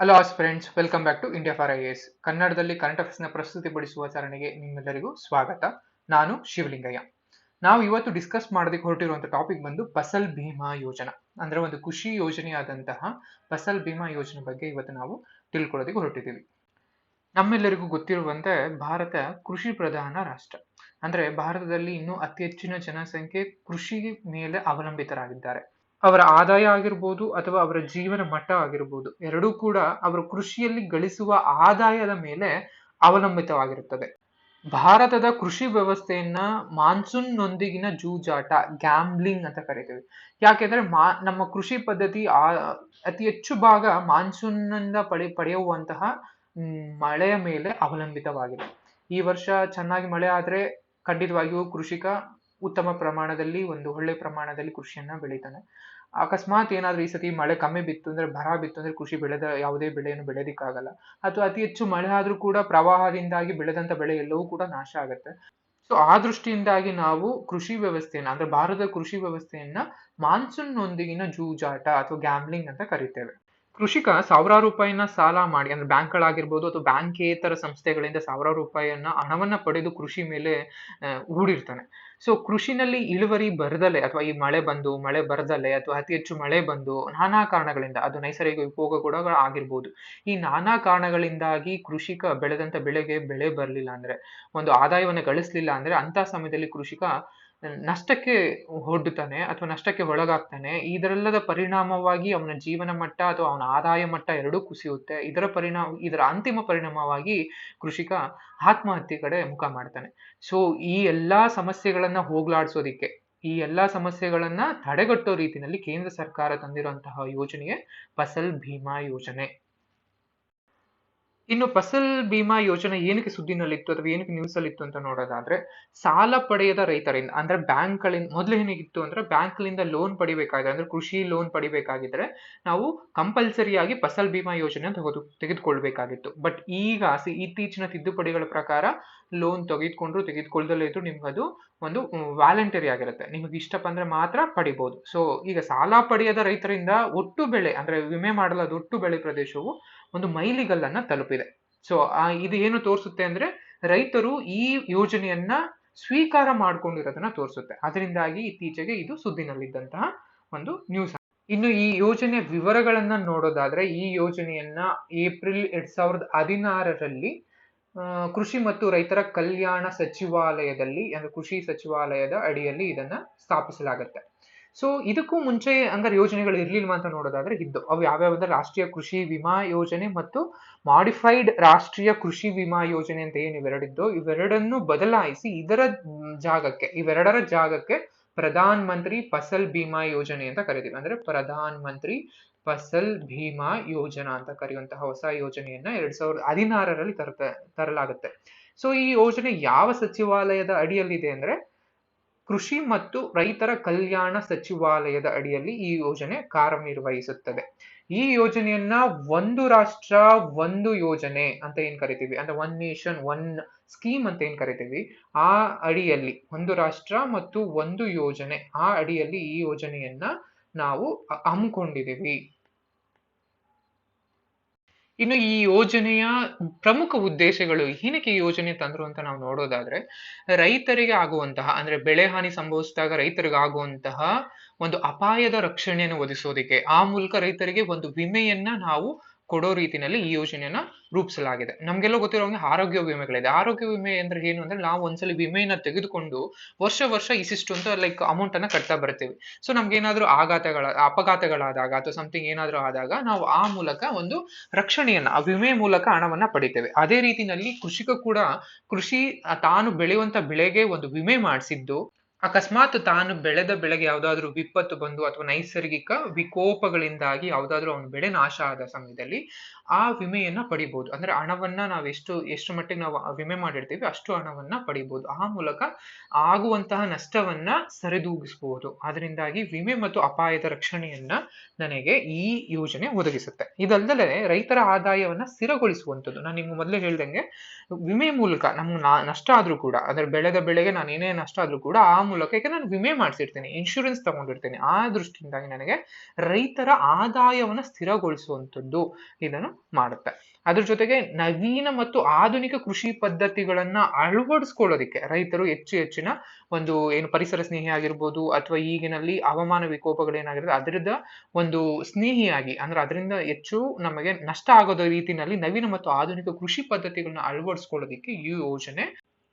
Hello friends welcome back to India for IAS ಕನ್ನಡದಲ್ಲಿ current ಅಫೇರ್ಸ್ನ ಪ್ರಸ್ತುತಿಪಡಿಸುವ ಚಾರಣೆಗೆ ನಿಮ್ಮೆಲ್ಲರಿಗೂ ಸ್ವಾಗತ. ನಾನು ಶಿವಲಿಂಗಯ್ಯ. ನಾವು ಇವತ್ತು ಡಿಸ್ಕಸ್ ಮಾಡೋದಕ್ಕೆ ಹೊರಟಿರುವಂಥ ಟಾಪಿಕ್ ಬಂದು ಫಸಲ್ ಭೀಮಾ ಯೋಜನಾ. ಅಂದ್ರೆ ಒಂದು ಕೃಷಿ ಯೋಜನೆಯಾದಂತಹ ಫಸಲ್ ಭೀಮಾ ಯೋಜನೆ ಬಗ್ಗೆ ಇವತ್ತು ನಾವು ತಿಳ್ಕೊಳ್ಳೋದಕ್ಕೆ ಹೊರಟಿದ್ದೀವಿ. ನಮ್ಮೆಲ್ಲರಿಗೂ ಗೊತ್ತಿರುವಂತೆ ಭಾರತ ಕೃಷಿ ಪ್ರಧಾನ ರಾಷ್ಟ್ರ. ಅಂದ್ರೆ ಭಾರತದಲ್ಲಿ ಇನ್ನೂ ಅತಿ ಹೆಚ್ಚಿನ ಜನಸಂಖ್ಯೆ ಕೃಷಿ ಮೇಲೆ ಅವಲಂಬಿತರಾಗಿದ್ದಾರೆ. ಅವರ ಆದಾಯ ಆಗಿರ್ಬೋದು ಅಥವಾ ಅವರ ಜೀವನ ಮಟ್ಟ ಆಗಿರ್ಬೋದು, ಎರಡೂ ಕೂಡ ಅವರು ಕೃಷಿಯಲ್ಲಿ ಗಳಿಸುವ ಆದಾಯದ ಮೇಲೆ ಅವಲಂಬಿತವಾಗಿರುತ್ತದೆ. ಭಾರತದ ಕೃಷಿ ವ್ಯವಸ್ಥೆಯನ್ನ ಮಾನ್ಸೂನ್ ನೊಂದಿಗಿನ ಜೂಜಾಟ ಗ್ಯಾಮ್ಲಿಂಗ್ ಅಂತ ಕರಿತೀವಿ. ಯಾಕೆಂದ್ರೆ ಮಾ, ನಮ್ಮ ಕೃಷಿ ಪದ್ಧತಿ ಆ, ಅತಿ ಹೆಚ್ಚು ಭಾಗ ಮಾನ್ಸೂನ್ನಿಂದ ಪಡೆ, ಪಡೆಯುವಂತಹ ಮಳೆಯ ಮೇಲೆ ಅವಲಂಬಿತವಾಗಿದೆ. ಈ ವರ್ಷ ಚೆನ್ನಾಗಿ ಮಳೆ ಆದರೆ ಖಂಡಿತವಾಗಿಯೂ ಕೃಷಿಕ ಉತ್ತಮ ಪ್ರಮಾಣದಲ್ಲಿ, ಒಂದು ಒಳ್ಳೆ ಪ್ರಮಾಣದಲ್ಲಿ ಕೃಷಿಯನ್ನ ಬೆಳಿತಾನೆ. ಅಕಸ್ಮಾತ್ ಏನಾದ್ರೂ ಈ ಸತಿ ಮಳೆ ಕಮ್ಮಿ ಬಿತ್ತು ಅಂದ್ರೆ, ಬರ ಬಿತ್ತು ಅಂದ್ರೆ ಕೃಷಿ ಬೆಳೆದ ಯಾವುದೇ ಬೆಳೆಯನ್ನು ಬೆಳೆದಿಕ್ಕಾಗಲ್ಲ. ಅಥವಾ ಅತಿ ಹೆಚ್ಚು ಮಳೆ ಆದ್ರೂ ಕೂಡ ಪ್ರವಾಹದಿಂದಾಗಿ ಬೆಳೆದಂತ ಬೆಳೆ ಎಲ್ಲವೂ ಕೂಡ ನಾಶ ಆಗುತ್ತೆ. ಸೊ, ಆ ದೃಷ್ಟಿಯಿಂದಾಗಿ ನಾವು ಕೃಷಿ ವ್ಯವಸ್ಥೆಯನ್ನ, ಅಂದ್ರೆ ಭಾರತದ ಕೃಷಿ ವ್ಯವಸ್ಥೆಯನ್ನ ಮಾನ್ಸೂನ್ ನೊಂದಿಗಿನ ಜೂಜಾಟ ಅಥವಾ ಗ್ಯಾಮ್ಲಿಂಗ್ ಅಂತ ಕರಿತೇವೆ. ಕೃಷಿಕ ಸಾವಿರಾರು ರೂಪಾಯಿನ ಸಾಲ ಮಾಡಿ, ಅಂದ್ರೆ ಬ್ಯಾಂಕ್ಗಳಾಗಿರ್ಬೋದು ಅಥವಾ ಬ್ಯಾಂಕೇತರ ಸಂಸ್ಥೆಗಳಿಂದ ಸಾವಿರಾರು ರೂಪಾಯಿಯನ್ನ ಹಣವನ್ನ ಪಡೆದು ಕೃಷಿ ಮೇಲೆ ಹೂಡಿರ್ತಾನೆ. ಸೊ ಕೃಷಿನಲ್ಲಿ ಇಳುವರಿ ಬರದಲೆ ಅಥವಾ ಈ ಮಳೆ ಬಂದು, ಮಳೆ ಬರದಲೆ ಅಥವಾ ಅತಿ ಹೆಚ್ಚು ಮಳೆ ಬಂದು ನಾನಾ ಕಾರಣಗಳಿಂದ, ಅದು ನೈಸರ್ಗಿಕ ಉಪಯೋಗ ಕೂಡ ಆಗಿರ್ಬೋದು. ಈ ನಾನಾ ಕಾರಣಗಳಿಂದಾಗಿ ಕೃಷಿಕ ಬೆಳೆದಂತ ಬೆಳೆಗೆ ಬೆಳೆ ಬರಲಿಲ್ಲ ಅಂದ್ರೆ, ಒಂದು ಆದಾಯವನ್ನು ಗಳಿಸ್ಲಿಲ್ಲ ಅಂದ್ರೆ ಅಂತ ಸಮಯದಲ್ಲಿ ಕೃಷಿಕ ನಷ್ಟಕ್ಕೆ ಹೊಡ್ತಾನೆ ಅಥವಾ ನಷ್ಟಕ್ಕೆ ಒಳಗಾಗ್ತಾನೆ, ಇದರೆಲ್ಲದ ಪರಿಣಾಮವಾಗಿ ಅವನ ಜೀವನ ಮಟ್ಟ ಅಥವಾ ಅವನ ಆದಾಯ ಮಟ್ಟ ಎರಡೂ ಕುಸಿಯುತ್ತೆ. ಇದರ ಪರಿಣಾಮ, ಇದರ ಅಂತಿಮ ಪರಿಣಾಮವಾಗಿ ಕೃಷಿಕ ಆತ್ಮಹತ್ಯೆ ಕಡೆ ಮುಖ ಮಾಡ್ತಾನೆ. ಸೊ ಈ ಎಲ್ಲಾ ಸಮಸ್ಯೆಗಳನ್ನ ಹೋಗ್ಲಾಡ್ಸೋದಿಕ್ಕೆ, ಈ ಎಲ್ಲಾ ಸಮಸ್ಯೆಗಳನ್ನ ತಡೆಗಟ್ಟೋ ರೀತಿಯಲ್ಲಿ ಕೇಂದ್ರ ಸರ್ಕಾರ ತಂದಿರುವಂತಹ ಯೋಜನೆಯೇ ಫಸಲ್ ಭೀಮಾ ಯೋಜನೆ. ಇನ್ನು ಫಸಲ್ ಭೀಮಾ ಯೋಜನೆ ಏನಕ್ಕೆ ಸುದ್ದಿನಲ್ಲಿತ್ತು ಅಥವಾ ಏನಕ್ಕೆ ನ್ಯೂಸ್ ಅಲ್ಲಿ ಇತ್ತು ಅಂತ ನೋಡೋದಾದ್ರೆ, ಸಾಲ ಪಡೆಯದ ರೈತರಿಂದ, ಅಂದ್ರೆ ಬ್ಯಾಂಕ್ಗಳಿಂದ, ಮೊದಲು ಏನಿತ್ತು ಅಂದ್ರೆ ಬ್ಯಾಂಕ್ಲಿಂದ ಲೋನ್ ಪಡಿಬೇಕಾಗಿದೆ, ಅಂದ್ರೆ ಕೃಷಿ ಲೋನ್ ಪಡಿಬೇಕಾಗಿದ್ರೆ ನಾವು ಕಂಪಲ್ಸರಿಯಾಗಿ ಫಸಲ್ ಭೀಮಾ ಯೋಜನೆ ತೆಗೆದು, ತೆಗೆದುಕೊಳ್ಬೇಕಾಗಿತ್ತು. ಬಟ್ ಈಗ ಇತ್ತೀಚಿನ ತಿದ್ದುಪಡಿಗಳ ಪ್ರಕಾರ ಲೋನ್ ತೆಗೆದುಕೊಂಡ್ರು ತೆಗೆದುಕೊಳ್ದಲ್ಲೇ ಇದ್ರು ನಿಮ್ಗೆ ಅದು ಒಂದು ವ್ಯಾಲಂಟರಿ ಆಗಿರುತ್ತೆ. ನಿಮಗೆ ಇಷ್ಟ ಬಂದ್ರೆ ಮಾತ್ರ ಪಡಿಬಹುದು ಸೊ ಈಗ ಸಾಲ ಪಡೆಯದ ರೈತರಿಂದ ಒಟ್ಟು ಬೆಳೆ, ಅಂದ್ರೆ ವಿಮೆ ಮಾಡಲಾದ ಒಟ್ಟು ಬೆಳೆ ಪ್ರದೇಶವು ಒಂದು ಮೈಲಿಗಲ್ಲನ್ನ ತಲುಪಿದೆ. ಸೊ ಇದು ಏನು ತೋರಿಸುತ್ತೆ ಅಂದ್ರೆ ರೈತರು ಈ ಯೋಜನೆಯನ್ನ ಸ್ವೀಕಾರ ಮಾಡ್ಕೊಂಡಿರೋದನ್ನ ತೋರಿಸುತ್ತೆ. ಅದರಿಂದಾಗಿ ಇತ್ತೀಚೆಗೆ ಇದು ಸುದ್ದಿನಲ್ಲಿದ್ದಂತಹ ಒಂದು ನ್ಯೂಸ್ ಇನ್ನು ಈ ಯೋಜನೆಯ ವಿವರಗಳನ್ನ ನೋಡೋದಾದ್ರೆ ಈ ಯೋಜನೆಯನ್ನ ಏಪ್ರಿಲ್ ಎರಡ್ ಸಾವಿರದ ಹದಿನಾರರಲ್ಲಿ ಕೃಷಿ ಮತ್ತು ರೈತರ ಕಲ್ಯಾಣ ಸಚಿವಾಲಯದಲ್ಲಿ, ಅಂದ್ರೆ ಕೃಷಿ ಸಚಿವಾಲಯದ ಅಡಿಯಲ್ಲಿ ಇದನ್ನ ಸ್ಥಾಪಿಸಲಾಗುತ್ತೆ. ಸೊ ಇದಕ್ಕೂ ಮುಂಚೆ ಹಂಗಾರೆ ಯೋಜನೆಗಳು ಇರಲಿಲ್ಲ ಅಂತ ನೋಡೋದಾದ್ರೆ ಇದ್ದು. ಅವು ಯಾವ್ಯಾವ ರಾಷ್ಟ್ರೀಯ ಕೃಷಿ ವಿಮಾ ಯೋಜನೆ ಮತ್ತು ಮಾಡಿಫೈಡ್ ರಾಷ್ಟ್ರೀಯ ಕೃಷಿ ವಿಮಾ ಯೋಜನೆ ಅಂತ ಏನು ಇವೆರಡಿದ್ದು, ಇವೆರಡನ್ನು ಬದಲಾಯಿಸಿ ಇದರ ಜಾಗಕ್ಕೆ, ಇವೆರಡರ ಜಾಗಕ್ಕೆ ಪ್ರಧಾನ ಮಂತ್ರಿ ಫಸಲ್ ಭೀಮಾ ಯೋಜನೆ ಅಂತ ಕರಿತೀವಿ. ಅಂದ್ರೆ ಪ್ರಧಾನ ಮಂತ್ರಿ ಫಸಲ್ ಭೀಮಾ ಯೋಜನಾ ಅಂತ ಕರೆಯುವಂತಹ ಹೊಸ ಯೋಜನೆಯನ್ನ ಎರಡ್ ಸಾವಿರದ ಹದಿನಾರರಲ್ಲಿ ತರ ತರಲಾಗುತ್ತೆ. ಸೊ ಈ ಯೋಜನೆ ಯಾವ ಸಚಿವಾಲಯದ ಅಡಿಯಲ್ಲಿದೆ ಅಂದ್ರೆ ಕೃಷಿ ಮತ್ತು ರೈತರ ಕಲ್ಯಾಣ ಸಚಿವಾಲಯದ ಅಡಿಯಲ್ಲಿ ಈ ಯೋಜನೆ ಕಾರ್ಯನಿರ್ವಹಿಸುತ್ತದೆ. ಈ ಯೋಜನೆಯನ್ನ ಒಂದು ರಾಷ್ಟ್ರ, ಒಂದು ಯೋಜನೆ ಅಂತ ಏನ್ ಕರಿತೀವಿ? ಅಂದ್ರೆ ಒನ್ ನೇಷನ್ ಒನ್ ಸ್ಕೀಮ್ ಅಂತ ಏನ್ ಕರಿತೀವಿ? ಆ ಅಡಿಯಲ್ಲಿ ಒಂದು ರಾಷ್ಟ್ರ ಮತ್ತು ಒಂದು ಯೋಜನೆ, ಆ ಅಡಿಯಲ್ಲಿ ಈ ಯೋಜನೆಯನ್ನ ನಾವು ಹಮ್ಮಿಕೊಂಡಿದ್ದೀವಿ. ಇನ್ನು ಈ ಯೋಜನೆಯ ಪ್ರಮುಖ ಉದ್ದೇಶಗಳು ಏನಕ್ಕೆ ಈ ಯೋಜನೆ ತಂದ್ರು ಅಂತ ನಾವು ನೋಡೋದಾದ್ರೆ, ರೈತರಿಗೆ ಆಗುವಂತಹ, ಅಂದ್ರೆ ಬೆಳೆ ಹಾನಿ ಸಂಭವಿಸಿದಾಗ ರೈತರಿಗೆ ಆಗುವಂತಹ ಒಂದು ಅಪಾಯದ ರಕ್ಷಣೆಯನ್ನು ಒದಗಿಸೋದಿಕ್ಕೆ, ಆ ಮೂಲಕ ರೈತರಿಗೆ ಒಂದು ವಿಮೆಯನ್ನ ನಾವು ಕೊಡೋ ರೀತಿಯಲ್ಲಿ ಈ ಯೋಜನೆಯನ್ನ ರೂಪಿಸಲಾಗಿದೆ. ನಮಗೆಲ್ಲ ಗೊತ್ತಿರೋ ಆರೋಗ್ಯ ವಿಮೆಗಳಿದೆ. ಆರೋಗ್ಯ ವಿಮೆ ಅಂದ್ರೆ ಏನು ಅಂದ್ರೆ ನಾವು ಒಂದ್ಸಲಿ ವಿಮೆಯನ್ನ ತೆಗೆದುಕೊಂಡು ವರ್ಷ ವರ್ಷ ಇಸಿಷ್ಟು ಅಂತ ಲೈಕ್ ಅಮೌಂಟ್ ಅನ್ನ ಕಟ್ತಾ ಬರ್ತೀವಿ. ಸೊ ನಮ್ಗೆ ಏನಾದ್ರೂ ಆಘಾತಗಳ, ಅಪಘಾತಗಳಾದಾಗ ಅಥವಾ ಸಮಥಿಂಗ್ ಏನಾದ್ರೂ ಆದಾಗ ನಾವು ಆ ಮೂಲಕ ಒಂದು ರಕ್ಷಣೆಯನ್ನ, ಆ ವಿಮೆ ಮೂಲಕ ಹಣವನ್ನ ಪಡಿತೇವೆ. ಅದೇ ರೀತಿನಲ್ಲಿ ಕೃಷಿಕ ಕೂಡ ಕೃಷಿ ತಾನು ಬೆಳೆಯುವಂತ ಬೆಳೆಗೆ ಒಂದು ವಿಮೆ ಮಾಡಿಸಿದ್ದು ಅಕಸ್ಮಾತ್ ತಾನು ಬೆಳೆದ ಬೆಳೆಗೆ ಯಾವುದಾದ್ರೂ ವಿಪತ್ತು ಬಂದು ಅಥವಾ ನೈಸರ್ಗಿಕ ವಿಕೋಪಗಳಿಂದಾಗಿ ಯಾವುದಾದ್ರೂ ಅವನ ಬೆಳೆ ನಾಶ ಆದ ಸಮಯದಲ್ಲಿ ಆ ವಿಮೆಯನ್ನ ಪಡಿಬಹುದು ಅಂದ್ರೆ ಹಣವನ್ನ ನಾವು ಎಷ್ಟು ಎಷ್ಟು ಮಟ್ಟಿಗೆ ನಾವು ವಿಮೆ ಮಾಡಿರ್ತೀವಿ ಅಷ್ಟು ಹಣವನ್ನ ಪಡಿಬಹುದು ಆ ಮೂಲಕ ಆಗುವಂತಹ ನಷ್ಟವನ್ನ ಸರಿದೂಗಿಸಬಹುದು ಅದರಿಂದಾಗಿ ವಿಮೆ ಮತ್ತು ಅಪಾಯದ ರಕ್ಷಣೆಯನ್ನ ನನಗೆ ಈ ಯೋಜನೆ ಒದಗಿಸುತ್ತೆ. ಇದಲ್ಲದೆ ರೈತರ ಆದಾಯವನ್ನ ಸ್ಥಿರಗೊಳಿಸುವಂಥದ್ದು. ನಾನು ನಿಮ್ಗೆ ಮೊದಲೇ ಹೇಳ್ದಂಗೆ ವಿಮೆ ಮೂಲಕ ನಮ್ಗೆ ನಷ್ಟ ಆದ್ರೂ ಕೂಡ, ಅಂದ್ರೆ ಬೆಳೆದ ಬೆಳೆಗೆ ನಾನು ಏನೇ ನಷ್ಟ ಆದ್ರೂ ಕೂಡ ಆ ಮೂಲಕ ಈಗ ನಾನು ವಿಮೆ ಮಾಡಿಸಿರ್ತೇನೆ ಇನ್ಶೂರೆನ್ಸ್ ತಗೊಂಡಿರ್ತೇನೆ. ಆ ದೃಷ್ಟಿಯಿಂದಾಗಿ ನನಗೆ ರೈತರ ಆದಾಯವನ್ನ ಸ್ಥಿರಗೊಳಿಸುವಂಥದ್ದು. ಇದನ್ನು ಮಾಡುತ್ತೆ. ಅದ್ರ ಜೊತೆಗೆ ನವೀನ ಮತ್ತು ಆಧುನಿಕ ಕೃಷಿ ಪದ್ಧತಿಗಳನ್ನ ಅಳವಡಿಸ್ಕೊಳ್ಳೋದಿಕ್ಕೆ ರೈತರು ಹೆಚ್ಚು ಹೆಚ್ಚಿನ ಒಂದು ಏನು ಪರಿಸರ ಸ್ನೇಹಿ ಆಗಿರ್ಬೋದು ಅಥವಾ ಈಗಿನಲ್ಲಿ ಹವಾಮಾನ ವಿಕೋಪಗಳೇನಾಗಿರುತ್ತೆ ಅದರದ ಒಂದು ಸ್ನೇಹಿಯಾಗಿ ಅಂದ್ರೆ ಅದರಿಂದ ಹೆಚ್ಚು ನಮಗೆ ನಷ್ಟ ಆಗೋದ ರೀತಿನಲ್ಲಿ ನವೀನ ಮತ್ತು ಆಧುನಿಕ ಕೃಷಿ ಪದ್ಧತಿಗಳನ್ನ ಅಳವಡಿಸ್ಕೊಳ್ಳೋದಿಕ್ಕೆ ಈ ಯೋಜನೆ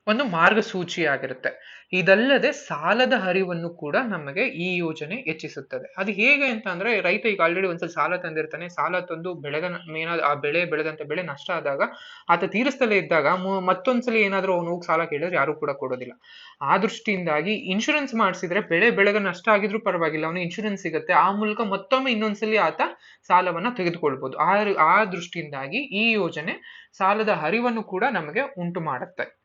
ಒಂದು ಮಾರ್ಗಸೂಚಿಯಾಗಿರುತ್ತೆ ಇದಲ್ಲದೆ ಸಾಲದ ಹರಿವನ್ನು ಕೂಡ ನಮಗೆ ಈ ಯೋಜನೆ ಹೆಚ್ಚಿಸುತ್ತದೆ. ಅದು ಹೇಗೆ ಅಂತ ಅಂದ್ರೆ, ರೈತ ಈಗ ಆಲ್ರೆಡಿ ಒಂದ್ಸಲ ಸಾಲ ತಂದಿರ್ತಾನೆ. ಸಾಲ ತಂದು ಬೆಳೆದ ಏನಾದ್ರು ಆ ಬೆಳೆ ಬೆಳೆದಂತ ಬೆಳೆ ನಷ್ಟ ಆದಾಗ ಆತ ತೀರಿಸ್ತಲೇ ಇದ್ದಾಗ ಮತ್ತೊಂದ್ಸಲಿ ಏನಾದ್ರೂ ಅವನು ಹೋಗಿ ಸಾಲ ಕೇಳಿದ್ರೆ ಯಾರು ಕೂಡ ಕೊಡೋದಿಲ್ಲ. ಆ ದೃಷ್ಟಿಯಿಂದಾಗಿ ಇನ್ಶೂರೆನ್ಸ್ ಮಾಡಿಸಿದ್ರೆ ಬೆಳೆ ಬೆಳೆದ ನಷ್ಟ ಆಗಿದ್ರೂ ಪರವಾಗಿಲ್ಲ ಅವನು ಇನ್ಶೂರೆನ್ಸ್ ಸಿಗುತ್ತೆ. ಆ ಮೂಲಕ ಮತ್ತೊಮ್ಮೆ ಇನ್ನೊಂದ್ಸಲಿ ಆತ ಸಾಲವನ್ನ ತೆಗೆದುಕೊಳ್ಬಹುದು ಆ ಆ ದೃಷ್ಟಿಯಿಂದಾಗಿ ಈ ಯೋಜನೆ ಸಾಲದ ಹರಿವನ್ನು ಕೂಡ ನಮಗೆ ಉಂಟು ಮಾಡುತ್ತೆ.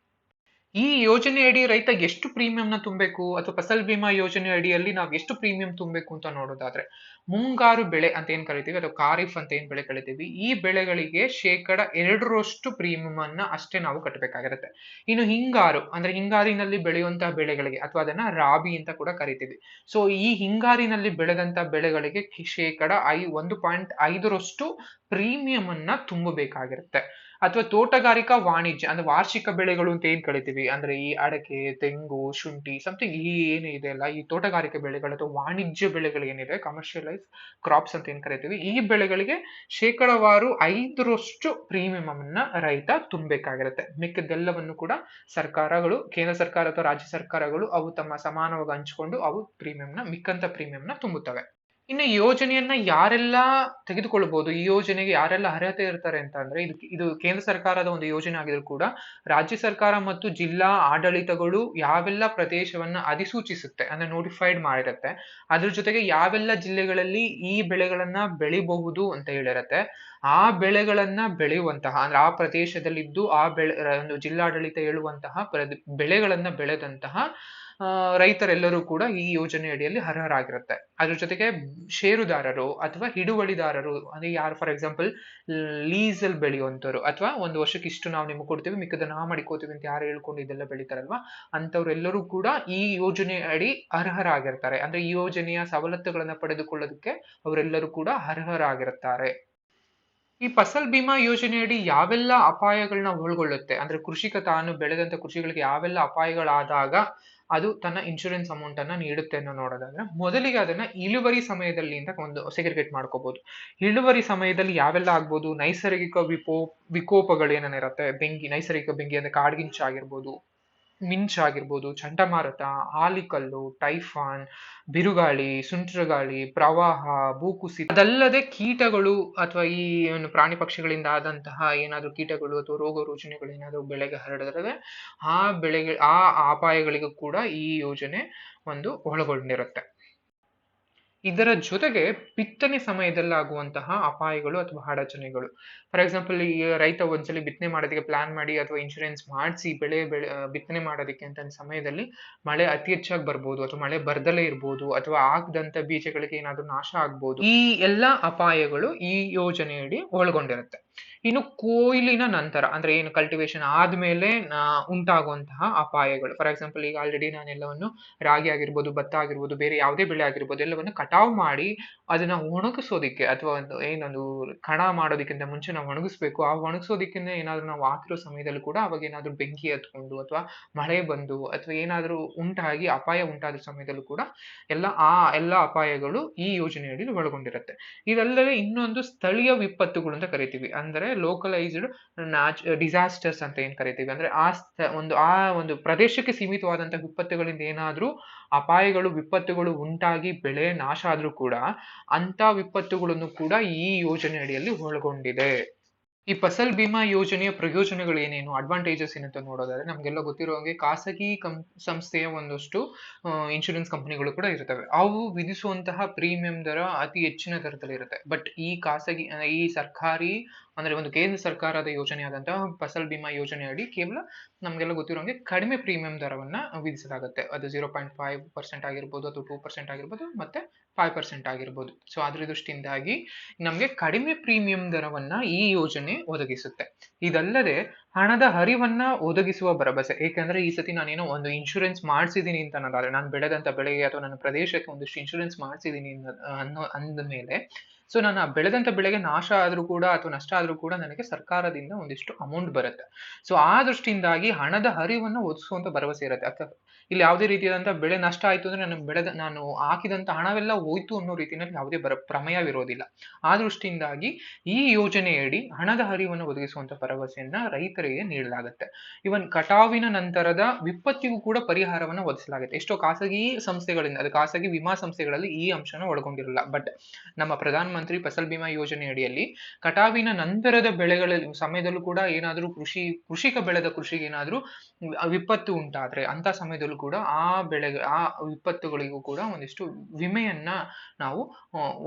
ಈ ಯೋಜನೆ ಅಡಿ ರೈತ ಎಷ್ಟು ಪ್ರೀಮಿಯಂ ನ ತುಂಬಬೇಕು? ಅಥವಾ ಫಸಲ್ ಬಿಮಾ ಯೋಜನೆ ಅಡಿಯಲ್ಲಿ ನಾವು ಎಷ್ಟು ಪ್ರೀಮಿಯಂ ತುಂಬಬೇಕು ಅಂತ ನೋಡೋದಾದ್ರೆ, ಮುಂಗಾರು ಬೆಳೆ ಅಂತ ಏನ್ ಕರಿತೀವಿ? ಅಥವಾ ಖಾರಿಫ್ ಅಂತ ಏನ್ ಬೆಳೆ ಕರಿತೀವಿ? ಈ ಬೆಳೆಗಳಿಗೆ ಶೇಕಡ ಎರಡರಷ್ಟು ಪ್ರೀಮಿಯಂ ಅನ್ನ ಅಷ್ಟೇ ನಾವು ಕಟ್ಟಬೇಕಾಗಿರುತ್ತೆ ಇನ್ನು ಹಿಂಗಾರು, ಅಂದ್ರೆ ಹಿಂಗಾರಿನಲ್ಲಿ ಬೆಳೆಯುವಂತಹ ಬೆಳೆಗಳಿಗೆ, ಅಥವಾ ಅದನ್ನ ರಾಬಿ ಅಂತ ಕೂಡ ಕರಿತೀವಿ. ಸೊ ಈ ಹಿಂಗಾರಿನಲ್ಲಿ ಬೆಳೆದಂತಹ ಬೆಳೆಗಳಿಗೆ ಶೇಕಡ ಐ, ಒಂದು ಪಾಯಿಂಟ್ ಐದರಷ್ಟು ಪ್ರೀಮಿಯಂ ಅನ್ನ ತುಂಬಬೇಕಾಗಿರುತ್ತೆ. ಅಥವಾ ತೋಟಗಾರಿಕಾ ವಾಣಿಜ್ಯ, ಅಂದ್ರೆ ವಾರ್ಷಿಕ ಬೆಳೆಗಳು ಅಂತ ಏನ್ ಕರಿತೀವಿ? ಅಂದ್ರೆ ಈ ಅಡಕೆ, ತೆಂಗು, ಶುಂಠಿ ಸಮಥಿಂಗ್ ಈ ಏನು ಇದೆ ಅಲ್ಲ, ಈ ತೋಟಗಾರಿಕೆ ಬೆಳೆಗಳು ಅಥವಾ ವಾಣಿಜ್ಯ ಬೆಳೆಗಳು ಏನಿದೆ ಕಮರ್ಷಿಯಲೈಸ್ ಕ್ರಾಪ್ಸ್ ಅಂತ ಏನ್ ಕರಿತೀವಿ? ಈ ಬೆಳೆಗಳಿಗೆ ಶೇಕಡವಾರು ಐದರಷ್ಟು ಪ್ರೀಮಿಯಂ ಅನ್ನ ರೈತ ತುಂಬಬೇಕಾಗಿರುತ್ತೆ. ಮಿಕ್ಕದೆಲ್ಲವನ್ನು ಕೂಡ ಸರ್ಕಾರಗಳು, ಕೇಂದ್ರ ಸರ್ಕಾರ ಅಥವಾ ರಾಜ್ಯ ಸರ್ಕಾರಗಳು ಅವು ತಮ್ಮ ಸಮಾನವಾಗಿ ಹಂಚಿಕೊಂಡು ಅವು ಪ್ರೀಮಿಯಂನ ಮಿಕ್ಕಂತ ಪ್ರೀಮಿಯಂನ ತುಂಬುತ್ತವೆ. ಇನ್ನು ಯೋಜನೆಯನ್ನ ಯಾರೆಲ್ಲ ತೆಗೆದುಕೊಳ್ಬಹುದು ಈ ಯೋಜನೆಗೆ ಯಾರೆಲ್ಲ ಅರ್ಹತೆ ಇರ್ತಾರೆ ಅಂತ ಅಂದ್ರೆ ಇದು ಇದು ಕೇಂದ್ರ ಸರ್ಕಾರದ ಒಂದು ಯೋಜನೆ ಆಗಿದ್ರು ಕೂಡ ರಾಜ್ಯ ಸರ್ಕಾರ ಮತ್ತು ಜಿಲ್ಲಾ ಆಡಳಿತಗಳು ಯಾವೆಲ್ಲ ಪ್ರದೇಶವನ್ನ ಅಧಿಸೂಚಿಸುತ್ತೆ ಅಂದ್ರೆ ನೋಟಿಫೈಡ್ ಮಾಡಿರುತ್ತೆ. ಅದ್ರ ಜೊತೆಗೆ ಯಾವೆಲ್ಲ ಜಿಲ್ಲೆಗಳಲ್ಲಿ ಈ ಬೆಳೆಗಳನ್ನ ಬೆಳಿಬಹುದು ಅಂತ ಹೇಳಿರತ್ತೆ. ಆ ಬೆಳೆಗಳನ್ನ ಬೆಳೆಯುವಂತಹ ಅಂದ್ರೆ ಆ ಪ್ರದೇಶದಲ್ಲಿದ್ದು ಆ ಬೆಳೆ, ಒಂದು ಜಿಲ್ಲಾಡಳಿತ ಹೇಳುವಂತಹ ಬೆಳೆಗಳನ್ನ ಬೆಳೆದಂತಹ ರೈತರೆಲ್ಲರೂ ಕೂಡ ಈ ಯೋಜನೆ ಅಡಿಯಲ್ಲಿ ಅರ್ಹರಾಗಿರುತ್ತೆ. ಅದ್ರ ಜೊತೆಗೆ ಷೇರುದಾರರು ಅಥವಾ ಹಿಡುವಳಿದಾರರು, ಅಂದ್ರೆ ಯಾರು ಫಾರ್ ಎಕ್ಸಾಂಪಲ್ ಲೀಸಲ್ ಅಲ್ಲಿ ಬೆಳೆಯುವಂತವ್ರು ಅಥವಾ ಒಂದು ವರ್ಷಕ್ಕೆ ಇಷ್ಟು ನಾವು ನಿಮ್ಗೆ ಕೊಡ್ತೀವಿ ಮಿಕ್ಕದ ನಾ ಮಾಡಿಕೋತೀವಿ ಅಂತ ಯಾರು ಹೇಳ್ಕೊಂಡು ಇದೆಲ್ಲ ಬೆಳಿತಾರಲ್ವಾ? ಅಂತವ್ರೆಲ್ಲರೂ ಕೂಡ ಈ ಯೋಜನೆ ಅಡಿ ಅರ್ಹರಾಗಿರ್ತಾರೆ. ಅಂದ್ರೆ ಈ ಯೋಜನೆಯ ಸವಲತ್ತುಗಳನ್ನ ಪಡೆದುಕೊಳ್ಳೋದಕ್ಕೆ ಅವರೆಲ್ಲರೂ ಕೂಡ ಅರ್ಹರಾಗಿರುತ್ತಾರೆ. ಈ ಫಸಲ್ ಬಿಮಾ ಯೋಜನೆಯಡಿ ಯಾವೆಲ್ಲ ಅಪಾಯಗಳನ್ನ ಒಳಗೊಳ್ಳುತ್ತೆ? ಅಂದ್ರೆ ಕೃಷಿಕ ತಾನು ಬೆಳೆದಂತ ಕೃಷಿಗಳಿಗೆ ಯಾವೆಲ್ಲ ಅಪಾಯಗಳಾದಾಗ ಅದು ತನ್ನ ಇನ್ಶೂರೆನ್ಸ್ ಅಮೌಂಟ್ ಅನ್ನ ನೀಡುತ್ತೆ ಅನ್ನೋ ನೋಡೋದಾದ್ರೆ, ಮೊದಲಿಗೆ ಅದನ್ನ ಇಳುವರಿ ಸಮಯದಲ್ಲಿ ಅಂತ ಒಂದು ಸೆಗ್ರಿಗೇಟ್ ಮಾಡ್ಕೋಬಹುದು ಇಳುವರಿ ಸಮಯದಲ್ಲಿ ಯಾವೆಲ್ಲ ಆಗ್ಬೋದು? ನೈಸರ್ಗಿಕ ವಿಪೋ ವಿಕೋಪಗಳೇನೇನಿರುತ್ತೆ ಬೆಂಕಿ, ನೈಸರ್ಗಿಕ ಬೆಂಕಿ ಅಂದ್ರೆ ಕಾಡ್ಗಿಂಚ ಆಗಿರ್ಬೋದು. ಮಿಂಚಾಗಿರ್ಬೋದು ಚಂಡಮಾರುತ ಆಲಿಕಲ್ಲು ಟೈಫಾನ್, ಬಿರುಗಾಳಿ, ಸುಂಟರಗಾಳಿ, ಪ್ರವಾಹ, ಭೂಕುಸಿತ, ಅದಲ್ಲದೆ ಕೀಟಗಳು ಅಥವಾ ಈ ಏನು ಪ್ರಾಣಿ ಪಕ್ಷಿಗಳಿಂದ ಆದಂತಹ ಏನಾದರೂ ಕೀಟಗಳು ಅಥವಾ ರೋಗ ರುಜಿನಗಳು ಏನಾದರೂ ಬೆಳೆಗೆ ಹರಡಿದ್ರೆ ಆ ಬೆಳೆಗೆ, ಆ ಅಪಾಯಗಳಿಗೂ ಕೂಡ ಈ ಯೋಜನೆ ಒಂದು ಒಳಗೊಂಡಿರುತ್ತೆ. ಇದರ ಜೊತೆಗೆ ಬಿತ್ತನೆ ಸಮಯದಲ್ಲಾಗುವಂತಹ ಅಪಾಯಗಳು ಅಥವಾ ಅಡಚಣೆಗಳು. ಫಾರ್ ಎಕ್ಸಾಂಪಲ್ ಈ ರೈತ ಒಂದ್ಸಲಿ ಬಿತ್ತನೆ ಮಾಡೋದಕ್ಕೆ ಪ್ಲಾನ್ ಮಾಡಿ ಅಥವಾ ಇನ್ಶೂರೆನ್ಸ್ ಮಾಡಿಸಿ ಬೆಳೆ ಬೆಳೆ ಬಿತ್ತನೆ ಮಾಡೋದಕ್ಕೆ ಅಂತ ಸಮಯದಲ್ಲಿ ಮಳೆ ಅತಿ ಹೆಚ್ಚಾಗಿ ಬರ್ಬೋದು ಅಥವಾ ಮಳೆ ಬರ್ದಲೇ ಇರ್ಬೋದು ಅಥವಾ ಆಗದಂತ ಬೀಜಗಳಿಗೆ ಏನಾದ್ರೂ ನಾಶ ಆಗ್ಬೋದು. ಈ ಎಲ್ಲಾ ಅಪಾಯಗಳು ಈ ಯೋಜನೆಯಡಿ ಒಳಗೊಂಡಿರುತ್ತೆ. ಇನ್ನು ಕೊಯ್ಲಿನ ನಂತರ, ಅಂದ್ರೆ ಏನು ಕಲ್ಟಿವೇಶನ್ ಆದ್ಮೇಲೆ ಉಂಟಾಗುವಂತಹ ಅಪಾಯಗಳು. ಫಾರ್ ಎಕ್ಸಾಂಪಲ್ ಈಗ ಆಲ್ರೆಡಿ ನಾನೆಲ್ಲವನ್ನು ರಾಗಿ ಆಗಿರ್ಬೋದು, ಭತ್ತ ಆಗಿರ್ಬೋದು, ಬೇರೆ ಯಾವುದೇ ಬೆಳೆ ಆಗಿರ್ಬೋದು, ಎಲ್ಲವನ್ನು ಕಟಾವು ಮಾಡಿ ಅದನ್ನ ಒಣಗಿಸೋದಿಕ್ಕೆ ಅಥವಾ ಒಂದು ಏನೊಂದು ಕಣ ಮಾಡೋದಕ್ಕಿಂತ ಮುಂಚೆ ನಾವು ಒಣಗಿಸ್ಬೇಕು. ಆ ಒಣಗಿಸೋದಕ್ಕಿಂತ ಏನಾದ್ರೂ ನಾವು ಹಾಕಿರೋ ಸಮಯದಲ್ಲಿ ಕೂಡ ಅವಾಗ ಏನಾದ್ರೂ ಬೆಂಕಿ ಹತ್ಕೊಂಡು ಅಥವಾ ಮಳೆ ಬಂದು ಅಥವಾ ಏನಾದ್ರೂ ಉಂಟಾಗಿ ಅಪಾಯ ಉಂಟಾದ ಸಮಯದಲ್ಲೂ ಕೂಡ ಎಲ್ಲ ಆ ಎಲ್ಲ ಅಪಾಯಗಳು ಈ ಯೋಜನೆಯಡಿ ಒಳಗೊಂಡಿರುತ್ತೆ. ಇದಲ್ಲದೆ ಇನ್ನೊಂದು ಸ್ಥಳೀಯ ವಿಪತ್ತುಗಳು ಅಂತ ಕರಿತೀವಿ. ಅಂದ್ರೆ ಲೋಕಲೈಸ್ಡ್ ನ್ಯಾಚ್ ಡಿಸಾಸ್ಟರ್ಸ್ ಅಂತ ಏನು ಕರಿತೀವಿ? ಅಂದ್ರೆ ಆ ಒಂದು ಆ ಒಂದು ಪ್ರದೇಶಕ್ಕೆ ಸೀಮಿತವಾದಂತಹ ವಿಪತ್ತುಗಳಿಂದ ಏನಾದ್ರೂ ಅಪಾಯಗಳು, ವಿಪತ್ತುಗಳು ಉಂಟಾಗಿ ಬೆಳೆ ನಾಶ ಆದ್ರೂ ಕೂಡ ಅಂತ ವಿಪತ್ತುಗಳನ್ನು ಕೂಡ ಈ ಯೋಜನೆ ಅಡಿಯಲ್ಲಿ ಒಳಗೊಂಡಿದೆ. ಈ ಫಸಲ್ ಬಿಮಾ ಯೋಜನೆಯ ಪ್ರಯೋಜನಗಳು ಏನೇನು? ಅಡ್ವಾಂಟೇಜಸ್ ಏನಂತ ನೋಡೋದಾದ್ರೆ ನಮ್ಗೆಲ್ಲ ಗೊತ್ತಿರೋ ಹಾಗೆ ಖಾಸಗಿ ಕಂ, ಸಂಸ್ಥೆಯ ಒಂದಷ್ಟು ಇನ್ಶೂರೆನ್ಸ್ ಕಂಪನಿಗಳು ಕೂಡ ಇರ್ತವೆ ಅವು ವಿಧಿಸುವಂತಹ ಪ್ರೀಮಿಯಂ ದರ ಅತಿ ಹೆಚ್ಚಿನ ದರದಲ್ಲಿ ಇರುತ್ತೆ ಬಟ್ ಈ ಖಾಸಗಿ, ಈ ಸರ್ಕಾರಿ ಅಂದ್ರೆ ಒಂದು ಕೇಂದ್ರ ಸರ್ಕಾರದ ಯೋಜನೆಯಾದಂತಹ ಫಸಲ್ ಬಿಮಾ ಯೋಜನೆ ಅಡಿ ಕೇವಲ ನಮಗೆಲ್ಲ ಗೊತ್ತಿರೋಂಗೆ ಕಡಿಮೆ ಪ್ರೀಮಿಯಂ ದರವನ್ನ ವಿಧಿಸಲಾಗುತ್ತೆ. ಅದು ಜೀರೋ ಪಾಯಿಂಟ್ ಫೈವ್ ಪರ್ಸೆಂಟ್ ಆಗಿರ್ಬೋದು ಅಥವಾ ಟೂ ಪರ್ಸೆಂಟ್ ಆಗಿರ್ಬೋದು, ಮತ್ತೆ ಫೈವ್ ಪರ್ಸೆಂಟ್ ಆಗಿರ್ಬೋದು. ಸೊ ಅದ್ರ ದೃಷ್ಟಿಯಿಂದಾಗಿ ನಮಗೆ ಕಡಿಮೆ ಪ್ರೀಮಿಯಂ ದರವನ್ನ ಈ ಯೋಜನೆ ಒದಗಿಸುತ್ತೆ. ಇದಲ್ಲದೆ ಹಣದ ಹರಿವನ್ನ ಒದಗಿಸುವ ಭರವಸೆ, ಏಕೆಂದ್ರೆ ಈ ಸತಿ ನಾನೇನೋ ಒಂದು ಇನ್ಶೂರೆನ್ಸ್ ಮಾಡಿಸಿದೀನಿ ಅಂತ ಅನ್ನೋದಾದ್ರೆ, ನಾನು ಬೆಳೆದಂತ ಬೆಳೆಗೆ ಅಥವಾ ನನ್ನ ಪ್ರದೇಶಕ್ಕೆ ಒಂದಿಷ್ಟು ಇನ್ಶೂರೆನ್ಸ್ ಮಾಡಿಸಿದೀನಿ ಅನ್ನೋ ಅಂದ ಮೇಲೆ ಸೊ ನಾನು ಆ ಬೆಳೆದಂತ ಬೆಳೆಗೆ ನಾಶ ಆದ್ರೂ ಕೂಡ ಅಥವಾ ನಷ್ಟ ಆದ್ರೂ ಕೂಡ ನನಗೆ ಸರ್ಕಾರದಿಂದ ಒಂದಿಷ್ಟು ಅಮೌಂಟ್ ಬರುತ್ತೆ. ಸೊ ಆ ದೃಷ್ಟಿಯಿಂದಾಗಿ ಹಣದ ಹರಿವನ್ನು ಒದಗಿಸುವಂತ ಭರವಸೆ ಇರುತ್ತೆ. ಅಥವಾ ಇಲ್ಲಿ ಯಾವುದೇ ರೀತಿಯಾದಂತಹ ಬೆಳೆ ನಷ್ಟ ಆಯ್ತು ಅಂದ್ರೆ ನಾನು ಬೆಳೆದ, ನಾನು ಹಾಕಿದಂತ ಹಣವೆಲ್ಲ ಹೋಯ್ತು ಅನ್ನೋ ರೀತಿಯಲ್ಲಿ ಯಾವುದೇ ಬರ, ಪ್ರಮೇಯವಿರೋದಿಲ್ಲ. ಆ ದೃಷ್ಟಿಯಿಂದಾಗಿ ಈ ಯೋಜನೆಯಡಿ ಹಣದ ಹರಿವನ್ನು ಒದಗಿಸುವಂತ ಭರವಸೆಯನ್ನ ರೈತರಿಗೆ ನೀಡಲಾಗುತ್ತೆ. ಇವನ್ ಕಟಾವಿನ ನಂತರದ ವಿಪತ್ತಿಗೂ ಕೂಡ ಪರಿಹಾರವನ್ನು ಒದಗಿಸಲಾಗುತ್ತೆ. ಎಷ್ಟೋ ಖಾಸಗಿ ಸಂಸ್ಥೆಗಳಿಂದ, ಅದು ಖಾಸಗಿ ವಿಮಾ ಸಂಸ್ಥೆಗಳಲ್ಲಿ ಈ ಅಂಶನ ಒಳಗೊಂಡಿರಲ್ಲ. ಬಟ್ ನಮ್ಮ ಪ್ರಧಾನ ಮಂತ್ರಿ ಫಸಲ್ ಬಿಮಾ ಯೋಜನೆ ಅಡಿಯಲ್ಲಿ ಕಟಾವಿನ ನಂತರದ ಬೆಳೆಗಳಲ್ಲಿ ಸಮಯದಲ್ಲೂ ಕೂಡ ಏನಾದರೂ ಕೃಷಿ, ಕೃಷಿಕ ಬೆಳೆದ ಕೃಷಿಗೆ ಏನಾದರೂ ವಿಪತ್ತು ಉಂಟಾದ್ರೆ ಅಂತ ಸಮಯದಲ್ಲೂ ಕೂಡ ಆ ಬೆಳೆ, ಆ ವಿಪತ್ತುಗಳಿಗೂ ಕೂಡ ಒಂದಿಷ್ಟು ವಿಮೆಯನ್ನ ನಾವು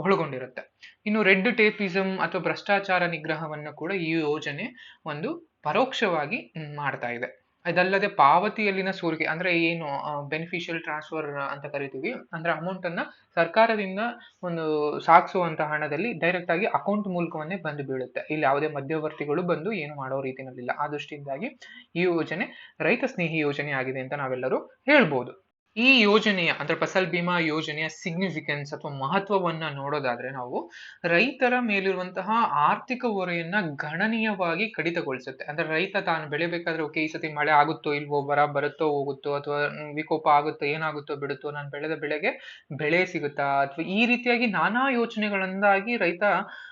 ಒಳಗೊಂಡಿರುತ್ತೆ. ಇನ್ನು ರೆಡ್ ಟೇಪಿಸಮ್ ಅಥವಾ ಭ್ರಷ್ಟಾಚಾರ ನಿಗ್ರಹವನ್ನು ಕೂಡ ಈ ಯೋಜನೆ ಒಂದು ಪರೋಕ್ಷವಾಗಿ ಮಾಡ್ತಾ ಇದೆ. ಅದಲ್ಲದೆ ಪಾವತಿಯಲ್ಲಿನ ಸೋರಿಕೆ, ಅಂದ್ರೆ ಏನು ಬೆನಿಫಿಷಿಯಲ್ ಟ್ರಾನ್ಸ್ಫರ್ ಅಂತ ಕರಿತೀವಿ, ಅಂದ್ರೆ ಅಮೌಂಟ್ ಅನ್ನ ಸರ್ಕಾರದಿಂದ ಒಂದು ಸಾಗಿಸುವಂತ ಹಣದಲ್ಲಿ ಡೈರೆಕ್ಟ್ ಆಗಿ ಅಕೌಂಟ್ ಮೂಲಕವನ್ನೇ ಬಂದು ಬೀಳುತ್ತೆ. ಇಲ್ಲಿ ಯಾವುದೇ ಮಧ್ಯವರ್ತಿಗಳು ಬಂದು ಏನು ಮಾಡೋ ರೀತಿಯಲ್ಲಿಲ್ಲ ಆ ದೃಷ್ಟಿಯಿಂದಾಗಿ ಈ ಯೋಜನೆ ರೈತ ಸ್ನೇಹಿ ಯೋಜನೆ ಆಗಿದೆ ಅಂತ ನಾವೆಲ್ಲರೂ ಹೇಳ್ಬೋದು. ಈ ಯೋಜನೆಯ ಅಂದ್ರೆ ಫಸಲ್ ಬಿಮಾ ಯೋಜನೆಯ ಸಿಗ್ನಿಫಿಕೆನ್ಸ್ ಅಥವಾ ಮಹತ್ವವನ್ನ ನೋಡೋದಾದ್ರೆ ನಾವು ರೈತರ ಮೇಲಿರುವಂತಹ ಆರ್ಥಿಕ ಹೊರೆಯನ್ನ ಗಣನೀಯವಾಗಿ ಕಡಿತಗೊಳಿಸುತ್ತೆ. ಅಂದ್ರೆ ರೈತ ತಾನು ಬೆಳಿಬೇಕಾದ್ರೆ, ಓಕೆ, ಈ ಸತಿ ಮಳೆ ಆಗುತ್ತೋ ಇಲ್ವೋ, ಬರ, ಬರುತ್ತೋ, ಹೋಗುತ್ತೋ, ಅಥವಾ ವಿಕೋಪ ಆಗುತ್ತೋ, ಏನಾಗುತ್ತೋ ಬಿಡುತ್ತೋ, ನಾನು ಬೆಳೆದ ಬೆಳೆಗೆ ಬೆಳೆ ಸಿಗುತ್ತಾ? ಅಥವಾ ಈ ರೀತಿಯಾಗಿ ನಾನಾ ಯೋಜನೆಗಳಿಂದಾಗಿ ರೈತ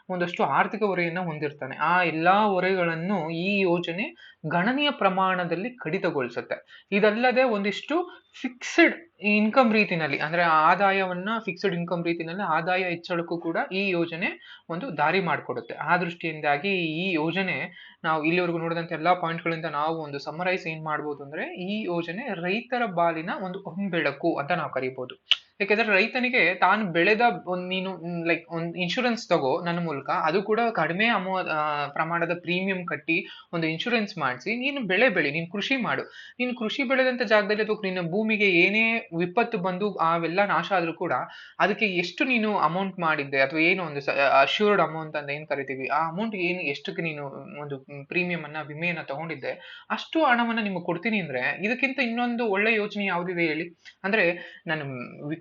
ಒಂದಷ್ಟು ಆರ್ಥಿಕ ಹೊರೆಯನ್ನ ಹೊಂದಿರ್ತಾನೆ. ಆ ಎಲ್ಲಾ ಹೊರೆಗಳನ್ನು ಈ ಯೋಜನೆ ಗಣನೀಯ ಪ್ರಮಾಣದಲ್ಲಿ ಕಡಿತಗೊಳಿಸುತ್ತೆ. ಇದಲ್ಲದೆ ಒಂದಿಷ್ಟು ಫಿಕ್ಸ್ಡ್ ಇನ್ಕಮ್ ರೀತಿನಲ್ಲಿ, ಅಂದ್ರೆ ಆದಾಯವನ್ನ ಫಿಕ್ಸ್ಡ್ ಇನ್ಕಮ್ ರೀತಿನಲ್ಲಿ ಆದಾಯ ಹೆಚ್ಚಳಕ್ಕೂ ಕೂಡ ಈ ಯೋಜನೆ ಒಂದು ದಾರಿ ಮಾಡಿಕೊಡುತ್ತೆ. ಆ ದೃಷ್ಟಿಯಿಂದಾಗಿ ಈ ಯೋಜನೆ ನಾವು ಇಲ್ಲಿವರೆಗೂ ನೋಡಿದಂತ ಎಲ್ಲಾ ಪಾಯಿಂಟ್ಗಳಿಂದ ನಾವು ಒಂದು ಸಮರೈಸ್ ಏನ್ ಮಾಡ್ಬೋದು ಅಂದ್ರೆ ಈ ಯೋಜನೆ ರೈತರ ಬಾಲಿನ ಒಂದು ಹೊಂಬೆಳಕು ಅಂತ ನಾವು ಕರಿಬಹುದು ಯಾಕೆಂದ್ರೆ ರೈತನಿಗೆ ತಾನು ಬೆಳೆದ ಒಂದ್ ನೀನು ಲೈಕ್ ಒಂದ್ ಇನ್ಶೂರೆನ್ಸ್ ತಗೋ ನನ್ನ ಮೂಲಕ, ಅದು ಕೂಡ ಕಡಿಮೆ ಅಮೌ ಪ್ರಮಾಣದ ಪ್ರೀಮಿಯಂ ಕಟ್ಟಿ ಒಂದು ಇನ್ಶೂರೆನ್ಸ್ ಮಾಡಿಸಿ, ನೀನು ಬೆಳೆ ಬೆಳಿ, ನೀನು ಕೃಷಿ ಮಾಡು. ನೀನು ಕೃಷಿ ಬೆಳೆದಂತ ಜಾಗದಲ್ಲಿ ಅಥವಾ ನಿನ್ನ ಭೂಮಿಗೆ ಏನೇ ವಿಪತ್ತು ಬಂದು ಅವೆಲ್ಲ ನಾಶ ಆದ್ರೂ ಕೂಡ, ಅದಕ್ಕೆ ಎಷ್ಟು ನೀನು ಅಮೌಂಟ್ ಮಾಡಿದ್ದೆ, ಅಥವಾ ಏನು ಒಂದು ಅಶ್ಯೂರ್ಡ್ ಅಮೌಂಟ್ ಅಂತ ಏನ್ ಕರಿತೀವಿ, ಆ ಅಮೌಂಟ್ ಏನು ಎಷ್ಟಕ್ಕೆ ನೀನು ಒಂದು ಪ್ರೀಮಿಯಂ ಅನ್ನ, ವಿಮೆಯನ್ನ ತಗೊಂಡಿದ್ದೆ, ಅಷ್ಟು ಹಣವನ್ನ ನಿಮಗೆ ಕೊಡ್ತೀನಿ ಅಂದ್ರೆ, ಇದಕ್ಕಿಂತ ಇನ್ನೊಂದು ಒಳ್ಳೆ ಯೋಚನೆ ಯಾವ್ದಿದೆ ಹೇಳಿ? ಅಂದ್ರೆ, ನಾನು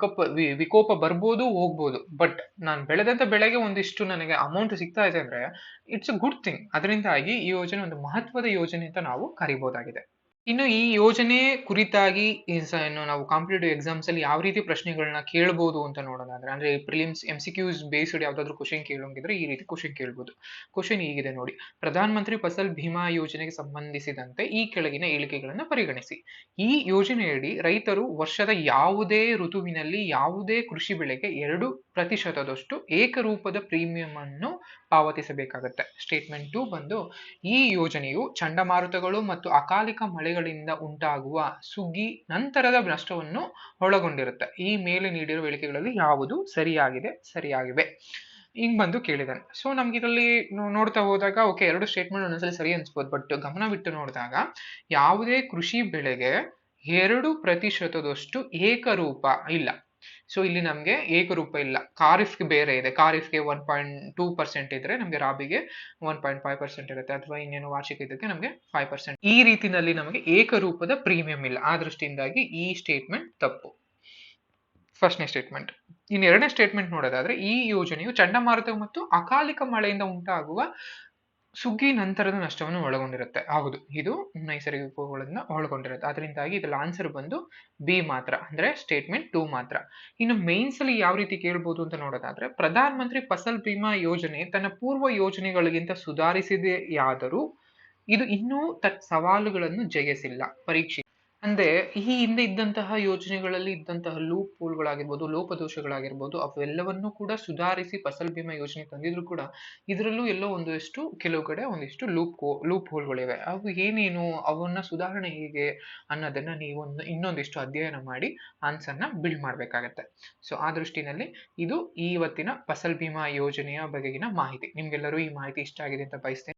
ವಿಕೋಪ ವಿಕೋಪ ಬರ್ಬೋದು, ಹೋಗ್ಬೋದು. ಬಟ್ ನಾನು ಬೆಳೆದಂತ ಬೆಳೆಗೆ ಒಂದಿಷ್ಟು ನನಗೆ ಅಮೌಂಟ್ ಸಿಗ್ತಾ ಇದೆ ಅಂದ್ರೆ ಇಟ್ಸ್ ಅ ಗುಡ್ ಥಿಂಗ್ ಅದರಿಂದಾಗಿ ಈ ಯೋಜನೆ ಒಂದು ಮಹತ್ವದ ಯೋಜನೆ ಅಂತ ನಾವು ಕರಿಬಹುದಾಗಿದೆ ಇನ್ನು ಈ ಯೋಜನೆ ಕುರಿತಾಗಿ ಇನ್ನು ನಾವು ಕಾಂಪಿಟೇಟಿವ್ ಎಕ್ಸಾಮ್ಸ್ ಅಲ್ಲಿ ಯಾವ ರೀತಿ ಪ್ರಶ್ನೆಗಳನ್ನ ಕೇಳಬಹುದು ಅಂತ ನೋಡೋದಾದ್ರೆ, ಅಂದ್ರೆ prelims M C Qs based ಯಾವ್ದಾದ್ರು ಕ್ವಶನ್ ಕೇಳೋಂಗಿದ್ರೆ ಈ ರೀತಿ ಕ್ವಶನ್ ಕೇಳ್ಬೋದು. ಕ್ವಶನ್ ಹೀಗಿದೆ ನೋಡಿ. ಪ್ರಧಾನ ಮಂತ್ರಿ ಫಸಲ್ ಭೀಮಾ ಯೋಜನೆಗೆ ಸಂಬಂಧಿಸಿದಂತೆ ಈ ಕೆಳಗಿನ ಹೇಳಿಕೆಗಳನ್ನ ಪರಿಗಣಿಸಿ. ಈ ಯೋಜನೆಯಡಿ ರೈತರು ವರ್ಷದ ಯಾವುದೇ ಋತುವಿನಲ್ಲಿ ಯಾವುದೇ ಕೃಷಿ ಬೆಳೆಗೆ ಎರಡು ಪ್ರತಿಶತದಷ್ಟು ಏಕರೂಪದ ಪ್ರೀಮಿಯಂ ಅನ್ನು ಪಾವತಿಸಬೇಕಾಗುತ್ತೆ. ಸ್ಟೇಟ್ಮೆಂಟ್ ಟು ಬಂದು, ಈ ಯೋಜನೆಯು ಚಂಡಮಾರುತಗಳು ಮತ್ತು ಅಕಾಲಿಕ ಮಳೆಗಳಿಂದ ಉಂಟಾಗುವ ಸುಗ್ಗಿ ನಂತರದ ನಷ್ಟವನ್ನು ಒಳಗೊಂಡಿರುತ್ತೆ. ಈ ಮೇಲೆ ನೀಡಿರುವ ಹೇಳಿಕೆಗಳಲ್ಲಿ ಯಾವುದು ಸರಿಯಾಗಿದೆ, ಸರಿಯಾಗಿವೆ? ಹಿಂಗ್ ಬಂದು ಕೇಳಿದಾನೆ. ಸೊ ನಮ್ಗೆ ಇದರಲ್ಲಿ ನೋಡ್ತಾ ಹೋದಾಗ ಓಕೆ ಎರಡು ಸ್ಟೇಟ್ಮೆಂಟ್ ಒಂದೊಂದ್ಸಲಿ ಸರಿ ಅನ್ಸ್ಬೋದು ಬಟ್ ಗಮನ ಬಿಟ್ಟು ನೋಡಿದಾಗ, ಯಾವುದೇ ಕೃಷಿ ಬೆಳೆಗೆ ಎರಡು ಪ್ರತಿಶತದಷ್ಟು ಏಕರೂಪ ಇಲ್ಲ. ಸೊ ಇಲ್ಲಿ ನಮಗೆ ಏಕರೂಪ ಇಲ್ಲ. ಖಾರಿಫ್ಗೆ ಬೇರೆ ಇದೆ. ಖಾರಿಫ್ಗೆ ಒನ್ ಪಾಯಿಂಟ್ ಟೂ ಪರ್ಸೆಂಟ್ ಇದ್ರೆ ನಮಗೆ ರಾಬಿಗೆ ಒನ್ ಪಾಯಿಂಟ್ ಫೈವ್ ಪರ್ಸೆಂಟ್ ಇರುತ್ತೆ. ಅಥವಾ ಇನ್ನೇನು ವಾರ್ಷಿಕ ಇದಕ್ಕೆ ನಮಗೆ ಫೈವ್ ಪರ್ಸೆಂಟ್ ಈ ರೀತಿಯಲ್ಲಿ ನಮಗೆ ಏಕರೂಪದ ಪ್ರೀಮಿಯಂ ಇಲ್ಲ. ಆ ದೃಷ್ಟಿಯಿಂದಾಗಿ ಈ ಸ್ಟೇಟ್ಮೆಂಟ್ ತಪ್ಪು. ಫಸ್ಟ್ನೇ ಸ್ಟೇಟ್ಮೆಂಟ್ ಇನ್ನು ಎರಡನೇ ಸ್ಟೇಟ್ಮೆಂಟ್ ನೋಡೋದಾದ್ರೆ ಈ ಯೋಜನೆಯು ಚಂಡಮಾರುತ ಮತ್ತು ಅಕಾಲಿಕ ಮಳೆಯಿಂದ ಉಂಟಾಗುವ ಸುಗ್ಗಿ ನಂತರದ ನಷ್ಟವನ್ನು ಒಳಗೊಂಡಿರುತ್ತೆ. ಹೌದು, ಇದು ನೈಸರ್ಗಿಕ ವಿಕೋಪಗಳಿಂದ ಒಳಗೊಂಡಿರುತ್ತೆ. ಅದರಿಂದಾಗಿ ಇದರ ಆನ್ಸರ್ ಬಂದು ಬಿ ಮಾತ್ರ, ಅಂದ್ರೆ ಸ್ಟೇಟ್ಮೆಂಟ್ ಟೂ ಮಾತ್ರ. ಇನ್ನು ಮೇನ್ಸ್ ಅಲ್ಲಿ ಯಾವ ರೀತಿ ಕೇಳ್ಬೋದು ಅಂತ ನೋಡೋದಾದ್ರೆ ಪ್ರಧಾನ ಮಂತ್ರಿ ಫಸಲ್ ಬಿಮಾ ಯೋಜನೆ ತನ್ನ ಪೂರ್ವ ಯೋಜನೆಗಳಿಗಿಂತ ಸುಧಾರಿಸಿದೆಯಾದರೂ ಇದು ಇನ್ನೂ ತ ಸವಾಲುಗಳನ್ನು ಜಯಿಸಿಲ್ಲ, ಪರೀಕ್ಷೆ ಅಂದ್ರೆ ಈ ಹಿಂದೆ ಇದ್ದಂತಹ ಯೋಜನೆಗಳಲ್ಲಿ ಇದ್ದಂತಹ ಲೂಪ್ ಹೋಲ್ಗಳಾಗಿರ್ಬೋದು ಲೋಪದೋಷಗಳಾಗಿರ್ಬೋದು, ಅವೆಲ್ಲವನ್ನೂ ಕೂಡ ಸುಧಾರಿಸಿ ಫಸಲ್ ಬಿಮಾ ಯೋಜನೆ ತಂದಿದ್ರು ಕೂಡ ಇದರಲ್ಲೂ ಎಲ್ಲೋ ಒಂದಷ್ಟು, ಕೆಲವು ಕಡೆ ಒಂದಿಷ್ಟು ಲೂಪ್ ಲೂಪ್ ಹೋಲ್ಗಳಿವೆ ಅವು ಏನೇನು ಅವನ್ನ ಸುಧಾರಣೆ ಹೇಗೆ ಅನ್ನೋದನ್ನ ನೀವು ಇನ್ನೊಂದಿಷ್ಟು ಅಧ್ಯಯನ ಮಾಡಿ ಆನ್ಸರ್ನ ಬಿಲ್ಡ್ ಮಾಡಬೇಕಾಗತ್ತೆ. ಸೊ ಆ ದೃಷ್ಟಿನಲ್ಲಿ ಇದು ಇವತ್ತಿನ ಫಸಲ್ ಬಿಮಾ ಯೋಜನೆಯ ಬಗೆಗಿನ ಮಾಹಿತಿ. ನಿಮ್ಗೆಲ್ಲರೂ ಈ ಮಾಹಿತಿ ಇಷ್ಟ ಆಗಿದೆ ಅಂತ ಬಯಸ್ತೇನೆ.